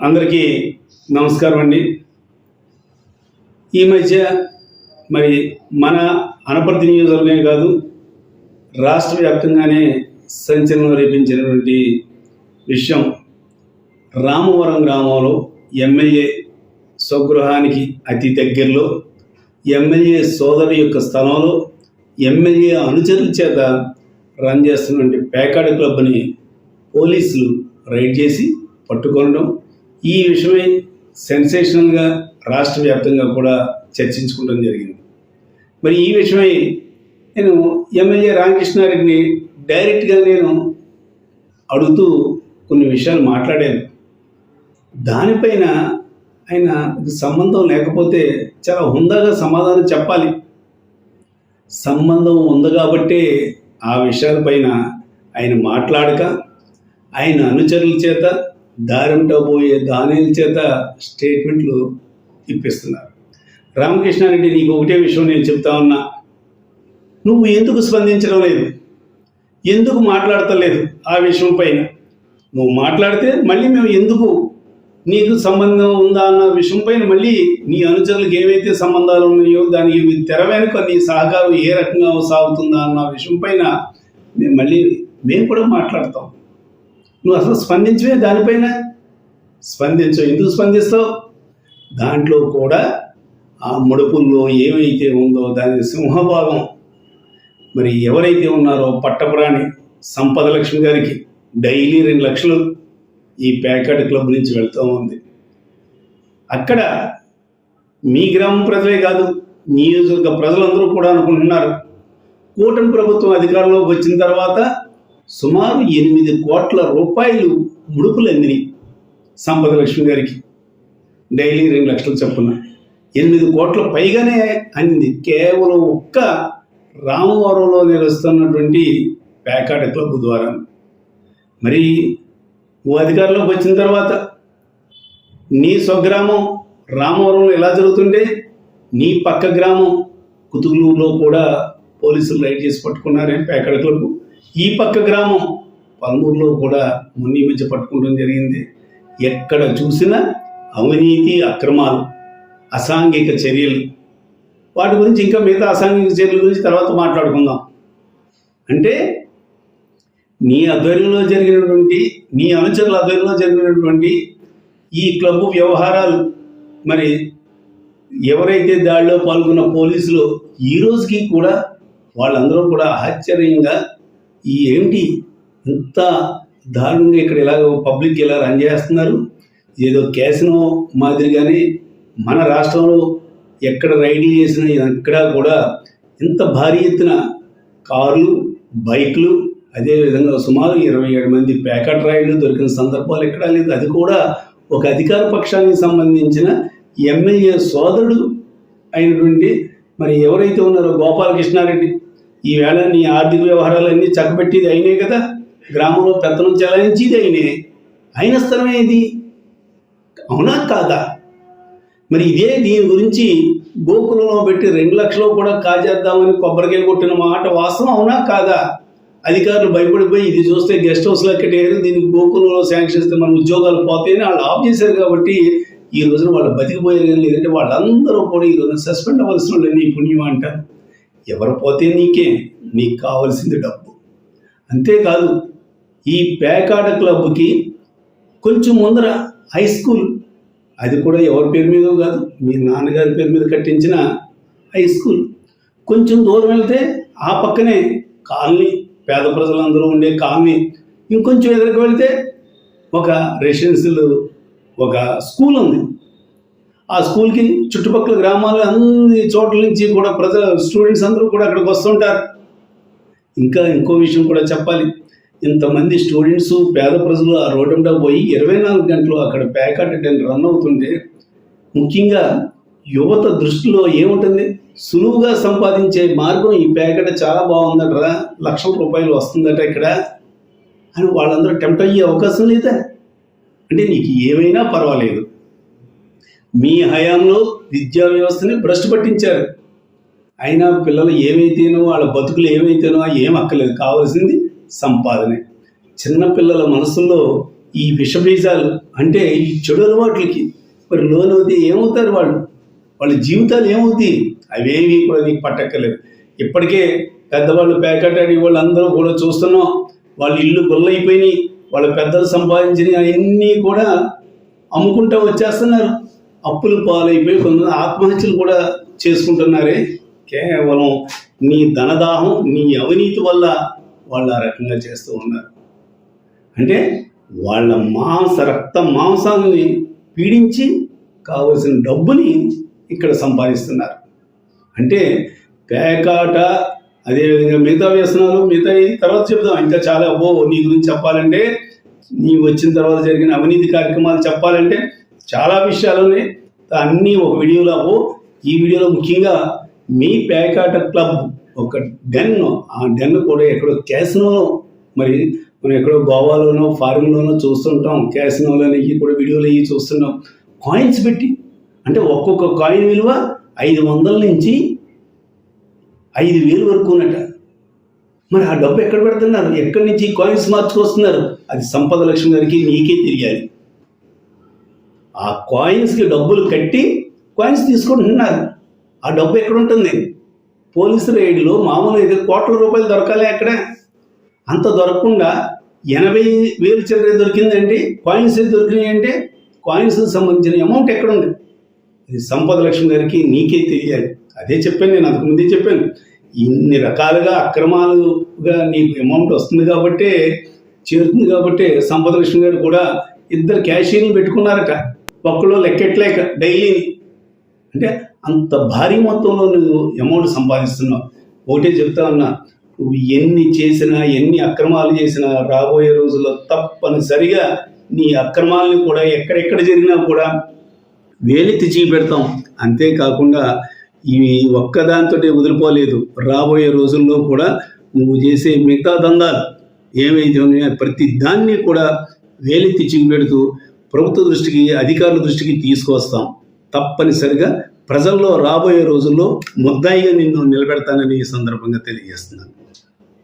అందరికీ నమస్కారం అండి. ఈ మధ్య మరి మన అనపర్తి నియోజకవర్గమే కాదు రాష్ట్ర వ్యాప్తంగానే సంచలనం రేపించినటువంటి విషయం రామవరం గ్రామంలో ఎమ్మెల్యే స్వగృహానికి అతి దగ్గరలో ఎమ్మెల్యే సోదరు యొక్క స్థలంలో ఎమ్మెల్యే అనుచరుల చేత రన్ చేస్తున్నటువంటి పేకాడ క్లబ్ని పోలీసులు రైడ్ చేసి పట్టుకోవడం ఈ విషయమై సెన్సేషనల్గా రాష్ట్ర వ్యాప్తంగా కూడా చర్చించుకోవడం జరిగింది. మరి ఈ విషయమై నేను ఎమ్మెల్యే రామకృష్ణారెడ్డిని డైరెక్ట్గా నేను అడుగుతూ కొన్ని విషయాలు మాట్లాడాను. దానిపైన ఆయన సంబంధం లేకపోతే చాలా హుందాగా సమాధానం చెప్పాలి. సంబంధం ఉంది కాబట్టే ఆ విషయాలపైన ఆయన మాట్లాడక ఆయన అనుచరుల చేత దారంటబోయే దానిల చేత స్టేట్మెంట్లు ఇప్పిస్తున్నారు. రామకృష్ణారెడ్డి నీకు ఒకటే విషయం నేను చెప్తా ఉన్నా. నువ్వు ఎందుకు స్పందించడం లేదు? ఎందుకు మాట్లాడతలేదు ఆ విషయం పైన? నువ్వు మాట్లాడితే మళ్ళీ మేము ఎందుకు నీకు సంబంధం ఉందా అన్న విషయం పైన మళ్ళీ నీ అనుచరులకు ఏవైతే సంబంధాలు ఉన్నాయో దానికి తెర వెనుక నీ సహకారం ఏ రకంగా సాగుతుందా అన్న విషయం పైన మేము మళ్ళీ మేము కూడా మాట్లాడతాం. నువ్వు అసలు స్పందించవే దానిపైన. స్పందించవు ఎందుకు స్పందిస్తావు? దాంట్లో కూడా ఆ ముడుపుల్లో ఏమైతే ఉందో దాని సింహభాగం. మరి ఎవరైతే ఉన్నారో పట్టపురాణి సంపద లక్ష్మి గారికి డైలీ రెండు లక్షలు ఈ ప్యాకెట్ క్లబ్ నుంచి వెళ్తూ ఉంది. అక్కడ మీ గ్రామం ప్రజలే కాదు నియోజకవర్గ ప్రజలందరూ కూడా అనుకుంటున్నారు. కూటమి ప్రభుత్వం అధికారంలోకి వచ్చిన తర్వాత సుమారు ఎనిమిది కోట్ల రూపాయలు ముడుపులు అందినాయి సంపద లక్ష్మి గారికి. డైలీ రెండు లక్షలు చొప్పున. ఎనిమిది కోట్ల పైగానే అందింది. కేవలం ఒక్క రామవరంలో నిలుస్తున్నటువంటి పేకాట క్లబ్ ద్వారా మరి నువ్వు అధికారంలోకి వచ్చిన తర్వాత నీ స్వగ్రామం రామవరంలో ఎలా జరుగుతుంటే నీ పక్క గ్రామం కుతుగులూరులో కూడా పోలీసులు రైడ్ చేసి పట్టుకున్నారే పేకాడ క్లబ్ ఈ పక్క గ్రామం పల్మూరులో కూడా మున్ని మధ్య పట్టుకోవడం జరిగింది. ఎక్కడ చూసినా అవినీతి అక్రమాలు అసాంఘిక చర్యలు. వాటి గురించి ఇంకా మిగతా అసాంఘిక చర్యల గురించి తర్వాత మాట్లాడుకుందాం. అంటే నీ ఆధ్వర్యంలో జరిగినటువంటి నీ అనుచరుల ఆధ్వర్యంలో జరిగినటువంటి ఈ క్లబ్ వ్యవహారాలు మరి ఎవరైతే దాడిలో పాల్గొన్న పోలీసులు ఈ రోజుకి కూడా వాళ్ళందరూ కూడా ఆశ్చర్యంగా ఈ ఏమిటి? ఇంత దారుణంగా ఇక్కడ ఇలాగ పబ్లిక్ ఇలా రన్ చేస్తున్నారు? ఏదో క్యాసినో మాదిరిగానే మన రాష్ట్రంలో ఎక్కడ రైడింగ్ చేసినా ఎక్కడా కూడా ఇంత భారీ ఎత్తున కార్లు బైక్లు అదేవిధంగా సుమారు ఇరవై ఏడు మంది ప్యాకెట్ రైళ్ళు దొరికిన సందర్భాలు ఎక్కడా లేదు. అది కూడా ఒక అధికార పక్షానికి సంబంధించిన ఎమ్మెల్యే సోదరుడు అయినటువంటి మరి ఎవరైతే ఉన్నారో గోపాలకృష్ణారెడ్డి ఈవేళ నీ ఆర్థిక వ్యవహారాలన్నీ చక్కబెట్టేది అయినే కదా? గ్రామంలో పెత్తనం చెలాయించేది అయినే. అయిన స్థలమే ఇది అవునా కాదా? మరి ఇదే దీని గురించి గోకులంలో పెట్టి రెండు లక్షలు కూడా కాజేద్దామని కొబ్బరికాయలు కొట్టిన మాట వాస్తవం అవునా కాదా? అధికారులు భయపడిపోయి ఇది చూస్తే గెస్ట్ హౌస్లో కట్టేయారు దీన్ని గోకులంలో శాంక్షన్ ఇస్తే మన ఉద్యోగాలు పోతాయని వాళ్ళు ఆఫ్ చేశారు కాబట్టి ఈ రోజున వాళ్ళు బతికిపోయారు కానీ లేదంటే వాళ్ళందరూ కూడా ఈ రోజున సస్పెండ్ అవ్వాల్సిన వాళ్ళని నీ పుణ్యం అంటారు ఎవరు పోతే నీకే? నీకు కావాల్సింది డబ్బు. అంతేకాదు ఈ పేకాట క్లబ్కి కొంచెం ముందర హై స్కూల్. అది కూడా ఎవరి పేరు మీద కాదు మీ నాన్నగారి పేరు మీద కట్టించిన హై స్కూల్. కొంచెం దూరం వెళ్తే ఆ పక్కనే కాలనీ పేద ప్రజలందరూ ఉండే కాలనీ. ఇంకొంచెం ఎదురుకు వెళ్తే ఒక రెసిడెన్షియల్ ఒక స్కూల్ ఉంది. ఆ స్కూల్కి చుట్టుపక్కల గ్రామాలు అన్ని చోట్ల నుంచి కూడా ప్రజల స్టూడెంట్స్ అందరూ కూడా అక్కడికి వస్తుంటారు. ఇంకా ఇంకో విషయం కూడా చెప్పాలి. ఇంతమంది స్టూడెంట్స్ పేద ప్రజలు ఆ రోడ్డు మీద పోయి ఇరవై నాలుగు గంటలు అక్కడ ప్యాకెట్ టెన్ రన్ అవుతుంటే ముఖ్యంగా యువత దృష్టిలో ఏముంటుంది? సులువుగా సంపాదించే మార్గం ఈ ప్యాకెట్ చాలా బాగుందటరా? లక్షల రూపాయలు వస్తుందట ఇక్కడ? అని వాళ్ళందరూ టెంప్ట్ అయ్యే అవకాశం లేదా? అంటే నీకు ఏమైనా పర్వాలేదు. మీ హయాంలో విద్యా వ్యవస్థని భ్రష్టు పట్టించారు. అయినా పిల్లలు ఏమైతేనో వాళ్ళ బతుకులు ఏమైతేనో ఏం అక్కర్లేదు. కావాల్సింది సంపాదనే. చిన్నపిల్లల మనసుల్లో ఈ విషబీజాలు అంటే ఈ చెడు అలవాట్లకి మరి లోనవుతే ఏమవుతారు వాళ్ళు? వాళ్ళ జీవితాలు ఏమవుతాయి అవేవి కూడా నీకు పట్టక్కర్లేదు. ఇప్పటికే పెద్దవాళ్ళు ప్యాకెట్ వాళ్ళందరూ కూడా చూస్తున్నాం. వాళ్ళ ఇల్లు గుల్లైపోయినాయి. వాళ్ళ పెద్దలు సంపాదించిన అన్నీ కూడా అమ్ముకుంటూ వచ్చేస్తున్నారు. అప్పులు పాలైపోయి కొంతమంది ఆత్మహత్యలు కూడా చేసుకుంటున్నారే. కేవలం నీ ధనదాహం నీ అవినీతి వల్ల వాళ్ళు ఆ రకంగా చేస్తూ ఉన్నారు. అంటే వాళ్ళ మాంస రక్త మాంసాన్ని పీడించి కావలసిన డబ్బుని ఇక్కడ సంపాదిస్తున్నారు. అంటే పేకాట అదేవిధంగా మిగతా వ్యసనాలు మిగతా తర్వాత చెప్దాం ఇంకా చాలా అబ్బో నీ గురించి చెప్పాలంటే నీ వచ్చిన తర్వాత జరిగిన అవినీతి కార్యక్రమాలు చెప్పాలంటే చాలా విషయాలు ఉన్నాయి. అన్నీ ఒక వీడియోలో ఈ వీడియోలో ముఖ్యంగా మీ పేకాట క్లబ్ ఒక డెన్ ఆ డెన్ కూడా ఎక్కడో క్యాసినోలో మరి మనం ఎక్కడో గోవాలోనో ఫారిన్లోనో చూస్తుంటాం. క్యాసినోలోని ఇవి కూడా వీడియోలు ఇవి చూస్తున్నాం. కాయిన్స్ పెట్టి అంటే ఒక్కొక్క కాయిన్ విలువ ఐదు వందల నుంచి ఐదు వేలు వరకు ఉన్నట. మరి ఆ డబ్బు ఎక్కడ పెడుతున్నారు? ఎక్కడి నుంచి కాయిన్స్ మార్చుకొస్తున్నారు? అది సంపద లక్ష్మి గారికి నీకే తెలియాలి. ఆ కాయిన్స్కి డబ్బులు కట్టి కాయిన్స్ తీసుకుంటున్నారు ఆ డబ్బు ఎక్కడ ఉంటుంది పోలీసు రైడ్లు మామూలు ఇది కోట్ల రూపాయలు దొరకాలి అక్కడ అంత దొరకకుండా ఎనభై వేలు చిల్లర దొరికిందండి కాయిన్స్ దొరికినాయి అంటే కాయిన్స్ సంబంధించిన అమౌంట్ ఎక్కడ ఉంది ఇది సంపద లక్ష్మి గారికి నీకే తెలియాలి. అదే చెప్పాను నేను అంతకు ముందే చెప్పాను. ఇన్ని రకాలుగా అక్రమాలుగా నీకు అమౌంట్ వస్తుంది కాబట్టే చేరుతుంది కాబట్టి సంపద లక్ష్మి గారు కూడా ఇద్దరు క్యాషియర్లు పెట్టుకున్నారట. ఒక్కలో లెక్కెట్లేక డైలీ అంటే అంత భారీ మొత్తంలో నువ్వు అమౌంట్ సంపాదిస్తున్నావు. ఒకటే చెప్తా ఉన్నా నువ్వు ఎన్ని చేసినా ఎన్ని అక్రమాలు చేసినా రాబోయే రోజుల్లో తప్పనిసరిగా నీ అక్రమాలను కూడా ఎక్కడెక్కడ జరిగినా కూడా వేలెత్తి చూపెడతాం. అంతేకాకుండా ఇవి ఒక్కదాంతో వదిలిపోలేదు. రాబోయే రోజుల్లో కూడా నువ్వు చేసే మిగతా దందాలు ఏమైతే ఉన్నాయో ప్రతి దాన్ని కూడా వేలెత్తి చూపెడుతూ ప్రభుత్వ దృష్టికి అధికారుల దృష్టికి తీసుకొస్తాం తప్పనిసరిగా ప్రజల్లో రాబోయే రోజుల్లో ముద్దాయిగా నిన్ను నిలబెడతానని ఈ సందర్భంగా తెలియజేస్తున్నాను.